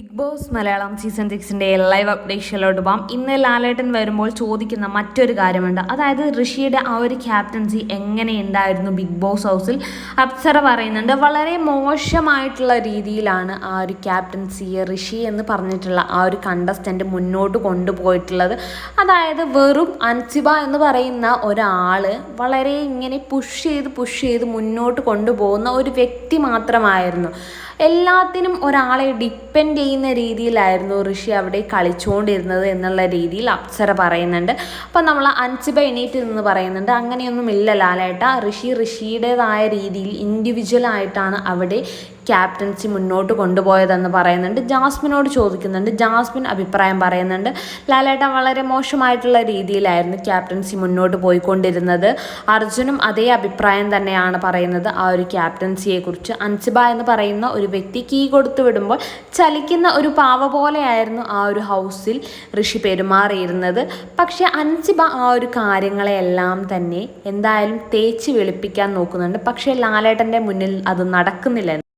Big boss Malayalam season സിക്സിന്റെ live അപ്ഡേഷനിലോട്ട് പോകാം ഇന്ന് ലാലേട്ടൻ വരുമ്പോൾ ചോദിക്കുന്ന മറ്റൊരു കാര്യമുണ്ട്. അതായത് ഋഷിയുടെ ആ ഒരു ക്യാപ്റ്റൻസി എങ്ങനെ ഉണ്ടായിരുന്നു ബിഗ് ബോസ് ഹൗസിൽ? അപ്സര പറയുന്നുണ്ട് വളരെ മോശമായിട്ടുള്ള രീതിയിലാണ് ആ ഒരു ക്യാപ്റ്റൻസിയെ ഋഷി എന്ന് പറഞ്ഞിട്ടുള്ള ആ ഒരു കണ്ടസ്റ്റന്റ് മുന്നോട്ട് കൊണ്ടുപോയിട്ടുള്ളത്. അതായത് വെറും അൻസിബ എന്ന് പറയുന്ന ഒരാൾ വളരെ ഇങ്ങനെ പുഷ് ചെയ്ത് പുഷ് ചെയ്ത് മുന്നോട്ട് കൊണ്ടുപോകുന്ന ഒരു വ്യക്തി മാത്രമായിരുന്നു. എല്ലാത്തിനും ഒരാളെ ഡിപ്പെൻഡ് ചെയ്യുന്ന രീതിയിലായിരുന്നു ഋഷി അവിടെ കളിച്ചുകൊണ്ടിരുന്നത് എന്നുള്ള രീതിയിൽ അപ്സര പറയുന്നുണ്ട്. അപ്പം നമ്മൾ അൻസിബ എണീറ്റ് എന്ന് പറയുന്നുണ്ട് അങ്ങനെയൊന്നും ഇല്ല ലാലേട്ട ഋഷി ഋഷിയുടേതായ രീതിയിൽ ഇൻഡിവിജ്വൽ ആയിട്ടാണ് അവിടെ ക്യാപ്റ്റൻസി മുന്നോട്ട് കൊണ്ടുപോയതെന്ന് പറയുന്നുണ്ട്. ജാസ്മിനോട് ചോദിക്കുന്നുണ്ട്. ജാസ്മിൻ അഭിപ്രായം പറയുന്നുണ്ട്. ലാലേട്ട വളരെ മോശമായിട്ടുള്ള രീതിയിലായിരുന്നു ക്യാപ്റ്റൻസി മുന്നോട്ട് പോയിക്കൊണ്ടിരുന്നത്. അർജുനും അതേ അഭിപ്രായം തന്നെയാണ് പറയുന്നത്. ആ ഒരു ക്യാപ്റ്റൻസിയെക്കുറിച്ച് അൻസിബ എന്ന് പറയുന്ന ഒരു വ്യക്തി കീ കൊടുത്തു വിടുമ്പോൾ ചലിക്കുന്ന ഒരു പാവ പോലെയായിരുന്നു ആ ഒരു ഹൗസിൽ ഋഷി പെരുമാറിയിരുന്നത്. പക്ഷെ അൻസിബ ആ ഒരു കാര്യങ്ങളെല്ലാം തന്നെ എന്തായാലും തേച്ച് വെളുപ്പിക്കാൻ നോക്കുന്നുണ്ട്. പക്ഷേ ലാലേട്ടന്റെ മുന്നിൽ അത് നടക്കുന്നില്ല